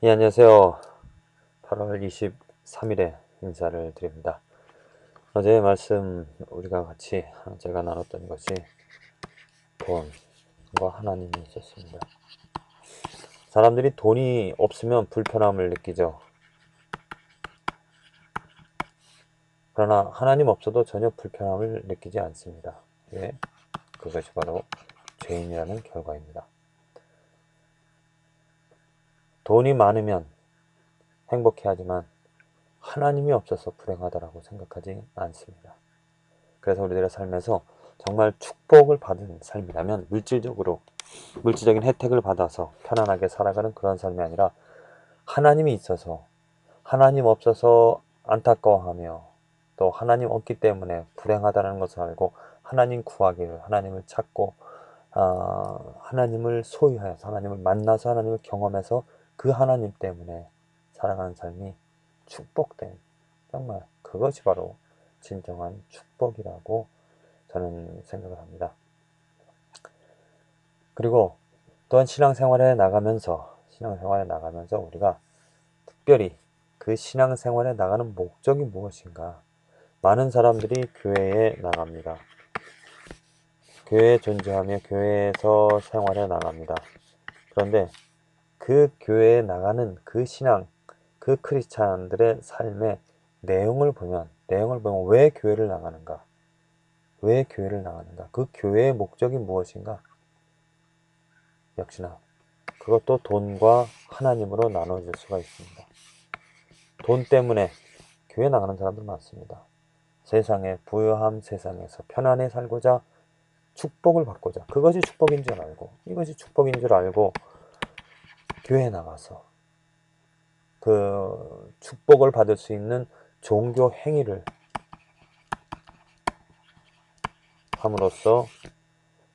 예, 안녕하세요. 8월 23일에 인사를 드립니다. 어제 말씀 우리가 같이 제가 나눴던 것이 돈과 하나님이 있었습니다. 사람들이 돈이 없으면 불편함을 느끼죠. 그러나 하나님 없어도 전혀 불편함을 느끼지 않습니다. 왜? 그것이 바로 죄인이라는 결과입니다. 돈이 많으면 행복해하지만 하나님이 없어서 불행하다라고 생각하지 않습니다. 그래서 우리들의 삶에서 정말 축복을 받은 삶이라면 물질적으로 물질적인 혜택을 받아서 편안하게 살아가는 그런 삶이 아니라 하나님이 있어서 하나님 없어서 안타까워하며 또 하나님 없기 때문에 불행하다는 것을 알고 하나님 구하기를 하나님을 찾고 어, 하나님을 소유하여서 하나님을 만나서 하나님을 경험해서 그 하나님 때문에 살아가는 삶이 축복된 정말 그것이 바로 진정한 축복이라고 저는 생각을 합니다. 그리고 또한 신앙생활에 나가면서 신앙생활에 나가면서 우리가 특별히 그 신앙생활에 나가는 목적이 무엇인가 많은 사람들이 교회에 나갑니다. 교회에 존재하며 교회에서 생활해 나갑니다. 그런데 그 교회에 나가는 그 신앙, 그 크리스찬들의 삶의 내용을 보면, 내용을 보면 왜 교회를 나가는가? 왜 교회를 나가는가? 그 교회의 목적이 무엇인가? 역시나 그것도 돈과 하나님으로 나눠질 수가 있습니다. 돈 때문에 교회 나가는 사람들 많습니다. 세상의 부유함 세상에서 편안히 살고자 축복을 받고자 그것이 축복인 줄 알고 이것이 축복인 줄 알고 교회 나가서 그 축복을 받을 수 있는 종교 행위를 함으로써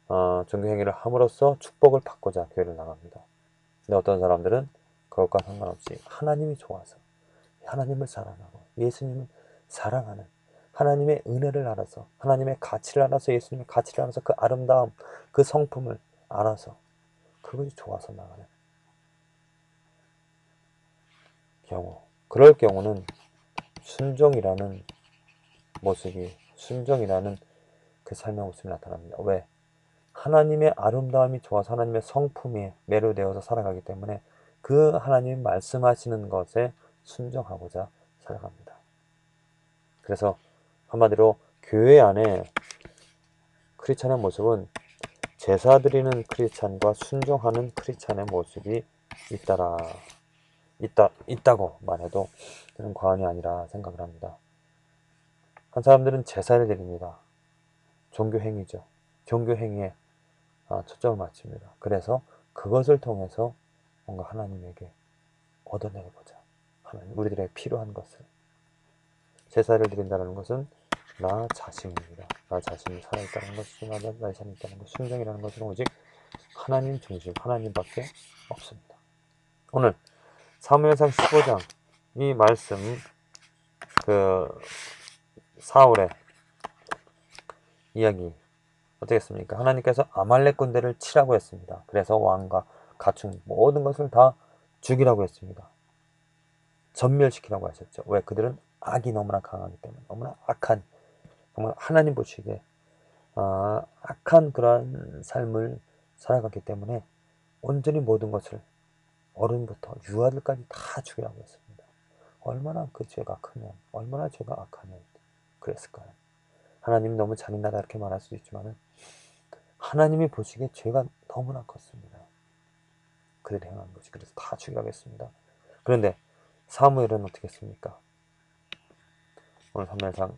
어, 종교 행위를 함으로써 축복을 받고자 교회를 나갑니다. 근데 어떤 사람들은 그것과 상관없이 하나님이 좋아서 하나님을 사랑하고 예수님을 사랑하는 하나님의 은혜를 알아서 하나님의 가치를 알아서 예수님의 가치를 알아서 그 아름다움 그 성품을 알아서 그것이 좋아서 나가는 경우 그럴 경우는 순종이라는 모습이 순종이라는 그 삶의 모습이 나타납니다. 왜? 하나님의 아름다움이 좋아서 하나님의 성품에 매료되어서 살아가기 때문에 그 하나님 말씀하시는 것에 순종하고자 살아갑니다. 그래서 한마디로 교회 안에 크리스찬의 모습은 제사 드리는 크리스찬과 순종하는 크리스찬의 모습이 있다라 있다, 있다고 말해도 저는 과언이 아니라 생각을 합니다. 한 사람들은 제사를 드립니다. 종교 행위죠. 종교 행위에 아, 초점을 맞춥니다. 그래서 그것을 통해서 뭔가 하나님에게 얻어내고자 하나님 우리들의 필요한 것을 제사를 드린다는 것은 나 자신입니다. 나 자신이 살아있다는 것이 나 자신이 있다는 것, 순정이라는 것은 오직 하나님 중심, 하나님밖에 없습니다. 오늘 사무엘상 15장 이 말씀 그 사울의 이야기 어떻겠습니까? 하나님께서 아말렉 군대를 치라고 했습니다. 그래서 왕과 가축 모든 것을 다 죽이라고 했습니다. 전멸시키라고 하셨죠. 왜? 그들은 악이 너무나 강하기 때문에 너무나 악한 정말 하나님 보시기에 아, 악한 그러한 삶을 살아갔기 때문에 온전히 모든 것을 어른부터 유아들까지 다 죽이라고 했습니다. 얼마나 그 죄가 크면, 얼마나 죄가 악하면 그랬을까요? 하나님 너무 잔인하다 이렇게 말할 수도 있지만 하나님이 보시기에 죄가 너무나 컸습니다. 그들이 행한 것이 그래서 다 죽이라고 했습니다. 그런데 사무엘은 어떻게 했습니까? 오늘 3일상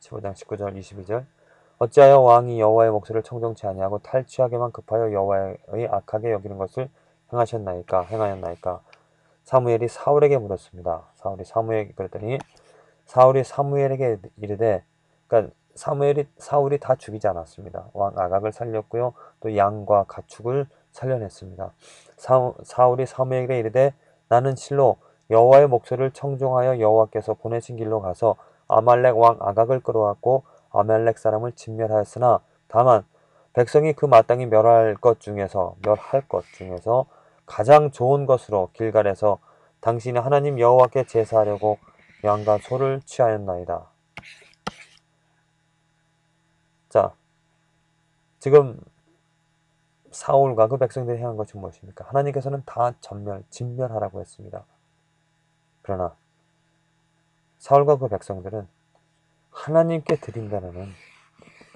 15장 19절 22절 어찌하여 왕이 여호와의 목소리를 청정치 아니하고 탈취하게만 급하여 여호와의 악하게 여기는 것을 행하셨나이까 행하였나이까 사무엘이 사울에게 물었습니다. 사울이 사무엘에게 그랬더니 사울이 사무엘에게 이르되 그러니까 사무엘이 사울이 다 죽이지 않았습니다. 왕 아각을 살렸고요. 또 양과 가축을 살려냈습니다. 사, 사울이 사무엘에게 이르되 나는 실로 여호와의 목소리를 청종하여 여호와께서 보내신 길로 가서 아말렉 왕 아각을 끌어왔고 아말렉 사람을 진멸하였으나 다만 백성이 그 마땅히 멸할 것 중에서 멸할 것 중에서 가장 좋은 것으로 길갈에서 당신이 하나님 여호와께 제사하려고 양과 소를 취하였나이다. 자, 지금 사울과 그 백성들이 행한 것이 무엇입니까? 하나님께서는 다 전멸, 진멸하라고 했습니다. 그러나 사울과 그 백성들은 하나님께 드린다는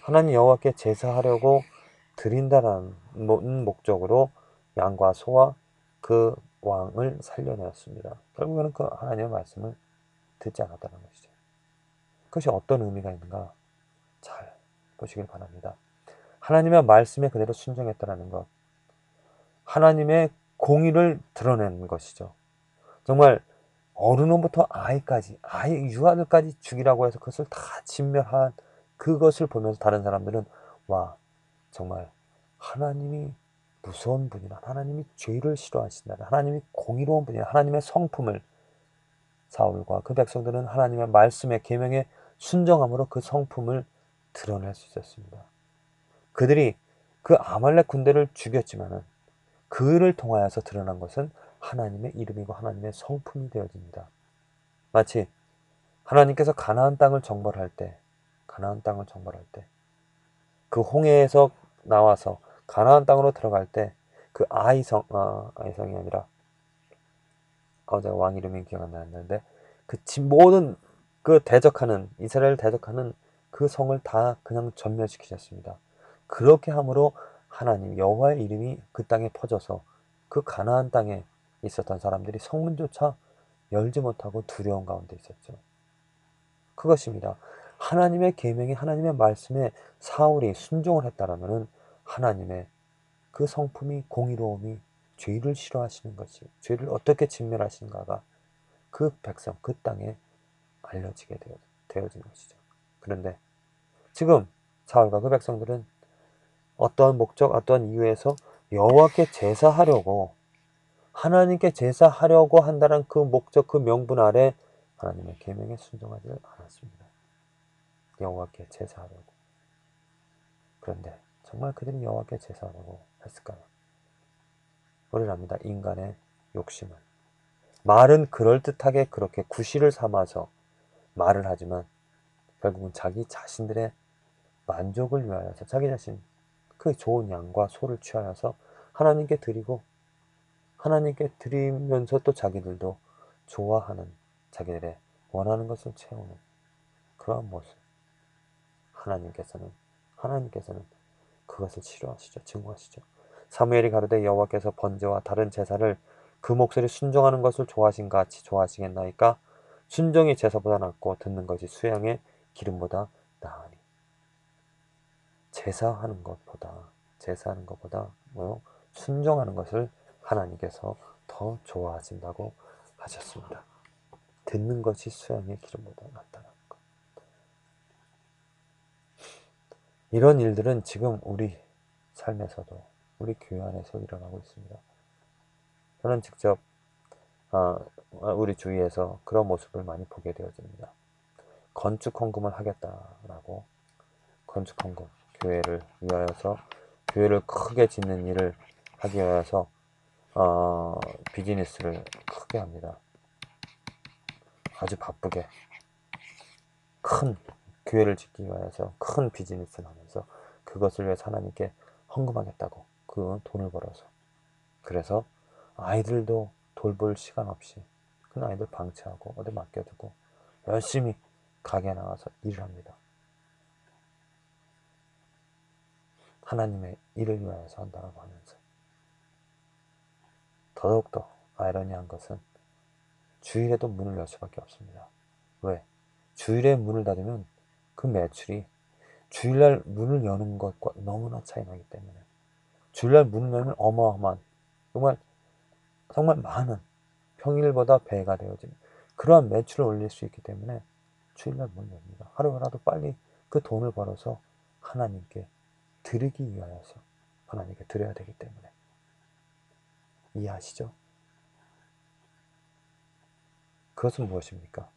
하나님 여호와께 제사하려고 드린다는 목적으로 양과 소와 그 왕을 살려내었습니다. 결국에는 그 하나님의 말씀을 듣지 않았다는 것이죠. 그것이 어떤 의미가 있는가 잘 보시길 바랍니다. 하나님의 말씀에 그대로 순종했다는 것. 하나님의 공의를 드러내는 것이죠. 정말 어른부터 아이까지, 아이 유아들까지 죽이라고 해서 그것을 다 진멸한 그것을 보면서 다른 사람들은 와 정말 하나님이 무서운 분이라 하나님이 죄를 싫어하신다 하나님이 공의로운 분이라 하나님의 성품을 사울과 그 백성들은 하나님의 말씀의 계명에 순정함으로 그 성품을 드러낼 수 있었습니다. 그들이 그 아말렉 군대를 죽였지만은 그를 통하여서 드러난 것은 하나님의 이름이고 하나님의 성품이 되어집니다. 마치 하나님께서 가나안 땅을 정벌할 때, 가나안 땅을 정벌할 때, 그 홍해에서 나와서 가나안 땅으로 들어갈 때 그 아이성, 아, 아이성이 아니라 어제 왕 이름이 기억 안 나는데 그 모든 그 대적하는 이스라엘 대적하는 그 성을 다 그냥 전멸시키셨습니다. 그렇게 함으로 하나님 여호와의 이름이 그 땅에 퍼져서 그 가나안 땅에 있었던 사람들이 성문조차 열지 못하고 두려운 가운데 있었죠. 그것입니다. 하나님의 계명이 하나님의 말씀에 사울이 순종을 했다라면은 하나님의 그 성품이 공의로움이 죄를 싫어하시는 것이 죄를 어떻게 진멸하시는가가 그 백성 그 땅에 알려지게 되어, 되어진 것이죠. 그런데 지금 사울과 그 백성들은 어떠한 목적, 어떠한 이유에서 여호와께 제사하려고 하나님께 제사하려고 한다는 그 목적, 그 명분 아래 하나님의 계명에 순종하지 않았습니다. 여호와께 제사하려고. 그런데 정말 그들이 여호와께 제사하려고 했을까요? 우리는 압니다. 인간의 욕심은 말은 그럴듯하게 그렇게 구실을 삼아서 말을 하지만 결국은 자기 자신들의 만족을 위하여서 자기 자신 그 좋은 양과 소를 취하여서 하나님께 드리고 하나님께 드리면서 또 자기들도 좋아하는 자기들의 원하는 것을 채우는 그러한 모습. 하나님께서는 하나님께서는 그것을 싫어하시죠. 증오하시죠. 사무엘이 가로되 여호와께서 번제와 다른 제사를 그 목소리 순종하는 것을 좋아하신 같이 좋아하시겠나이까 순종이 제사보다 낫고 듣는 것이 수양의 기름보다 나으니 제사하는 것보다 제사하는 것보다 뭐 순종하는 것을 하나님께서 더 좋아하신다고 하셨습니다. 듣는 것이 수양의 기름보다 낫다는 것. 이런 일들은 지금 우리 삶에서도 우리 교회 안에서 일어나고 있습니다. 저는 직접 아, 우리 주위에서 그런 모습을 많이 보게 되어집니다. 건축 헌금을 하겠다라고 건축 헌금 교회를 위하여서 교회를 크게 짓는 일을 하기 위해서 어, 비즈니스를 크게 합니다. 아주 바쁘게 큰 교회를 짓기 위해서 큰 비즈니스를 하면서 그것을 위해 하나님께 헌금하겠다고 그 돈을 벌어서 그래서 아이들도 돌볼 시간 없이 큰 아이들 방치하고 어디 맡겨두고 열심히 가게 나가서 일을 합니다. 하나님의 일을 위하여서 한다고 하면서 더더욱더 아이러니한 것은 주일에도 문을 열 수밖에 없습니다. 왜? 주일에 문을 닫으면 그 매출이 주일날 문을 여는 것과 너무나 차이 나기 때문에 주일날 문을 열면 어마어마한 정말 정말 많은 평일보다 배가 되어진 그러한 매출을 올릴 수 있기 때문에 주일날 문을 엽니다. 하루라도 빨리 그 돈을 벌어서 하나님께 드리기 위하여서 하나님께 드려야 되기 때문에 이해하시죠? 그것은 무엇입니까?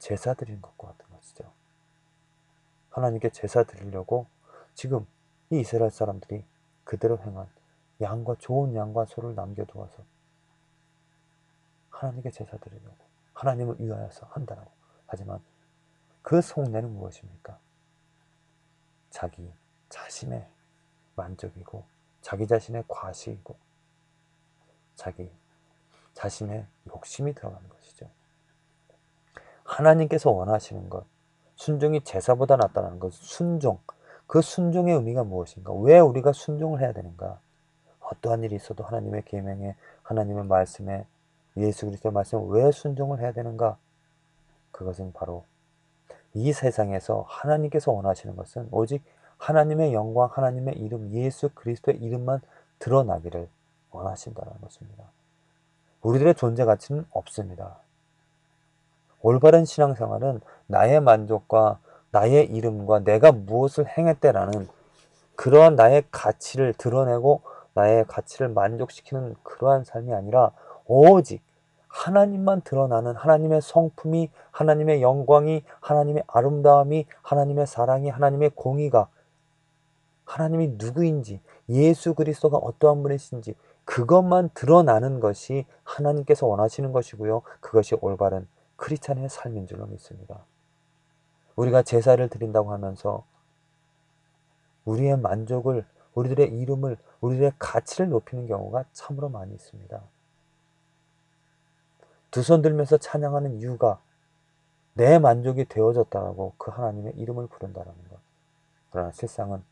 제사 드리는 것과 같은 것이죠. 하나님께 제사 드리려고 지금 이 이스라엘 사람들이 그대로 행한 양과 좋은 양과 소를 남겨두어서 하나님께 제사 드리려고 하나님을 위하여서 한다라고 하지만 그 속내는 무엇입니까? 자기 자신의 만족이고 자기 자신의 과시이고 자기 자신의 욕심이 들어가는 것이죠. 하나님께서 원하시는 것, 순종이 제사보다 낫다는 것, 순종. 그 순종의 의미가 무엇인가? 왜 우리가 순종을 해야 되는가? 어떠한 일이 있어도 하나님의 계명에, 하나님의 말씀에, 예수 그리스도의 말씀에 왜 순종을 해야 되는가? 그것은 바로 이 세상에서 하나님께서 원하시는 것은 오직 하나님의 영광, 하나님의 이름, 예수 그리스도의 이름만 드러나기를 원하신다는 것입니다. 우리들의 존재 가치는 없습니다. 올바른 신앙생활은 나의 만족과 나의 이름과 내가 무엇을 행했대라는 그러한 나의 가치를 드러내고 나의 가치를 만족시키는 그러한 삶이 아니라 오직 하나님만 드러나는 하나님의 성품이 하나님의 영광이 하나님의 아름다움이 하나님의 사랑이 하나님의 공의가 하나님이 누구인지 예수 그리스도가 어떠한 분이신지 그것만 드러나는 것이 하나님께서 원하시는 것이고요. 그것이 올바른 크리스찬의 삶인 줄로 믿습니다. 우리가 제사를 드린다고 하면서 우리의 만족을, 우리들의 이름을, 우리들의 가치를 높이는 경우가 참으로 많이 있습니다. 두 손 들면서 찬양하는 이유가 내 만족이 되어졌다라고 그 하나님의 이름을 부른다는 것. 그러나 실상은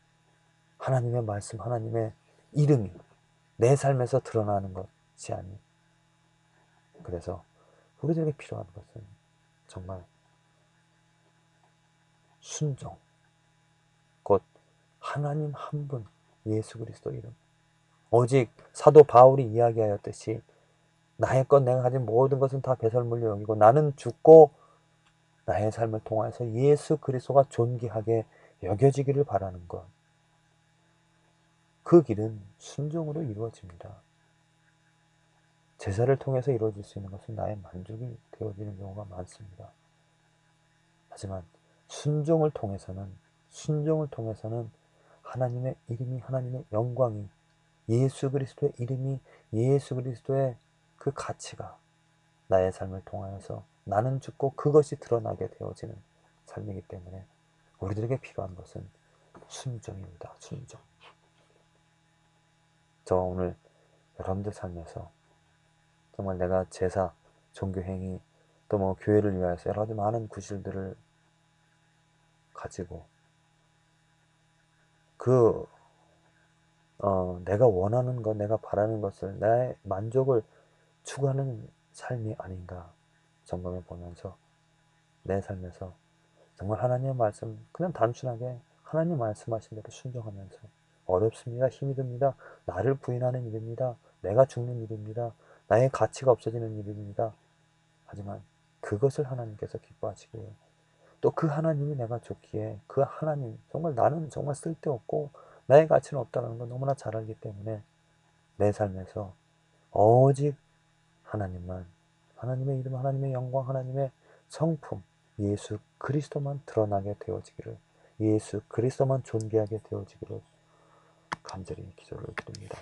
하나님의 말씀, 하나님의 이름이 내 삶에서 드러나는 것이 아니. 그래서 우리들에게 필요한 것은 정말 순종, 곧 하나님 한 분, 예수 그리스도 이름. 오직 사도 바울이 이야기하였듯이 나의 것 내가 가진 모든 것은 다 배설물로 여기고 나는 죽고 나의 삶을 통하여서 예수 그리스도가 존귀하게 여겨지기를 바라는 것. 그 길은 순종으로 이루어집니다. 제사를 통해서 이루어질 수 있는 것은 나의 만족이 되어지는 경우가 많습니다. 하지만 순종을 통해서는 순종을 통해서는 하나님의 이름이 하나님의 영광이 예수 그리스도의 이름이 예수 그리스도의 그 가치가 나의 삶을 통하여서 나는 죽고 그것이 드러나게 되어지는 삶이기 때문에 우리들에게 필요한 것은 순종입니다. 순종. 저 오늘 여러분들 삶에서 정말 내가 제사, 종교행위, 또 뭐 교회를 위하여서 여러 가지 많은 구실들을 가지고 그 어, 내가 원하는 것, 내가 바라는 것을 나의 만족을 추구하는 삶이 아닌가 점검해 보면서 내 삶에서 정말 하나님의 말씀 그냥 단순하게 하나님 말씀하신 대로 순종하면서 어렵습니다. 힘이 듭니다. 나를 부인하는 일입니다. 내가 죽는 일입니다. 나의 가치가 없어지는 일입니다. 하지만 그것을 하나님께서 기뻐하시고요. 또 그 하나님이 내가 좋기에 그 하나님, 정말 나는 정말 쓸데없고 나의 가치는 없다는 걸 너무나 잘 알기 때문에 내 삶에서 오직 하나님만, 하나님의 이름, 하나님의 영광, 하나님의 성품, 예수 그리스도만 드러나게 되어지기를, 예수 그리스도만 존귀하게 되어지기를 간절히 기도를 드립니다.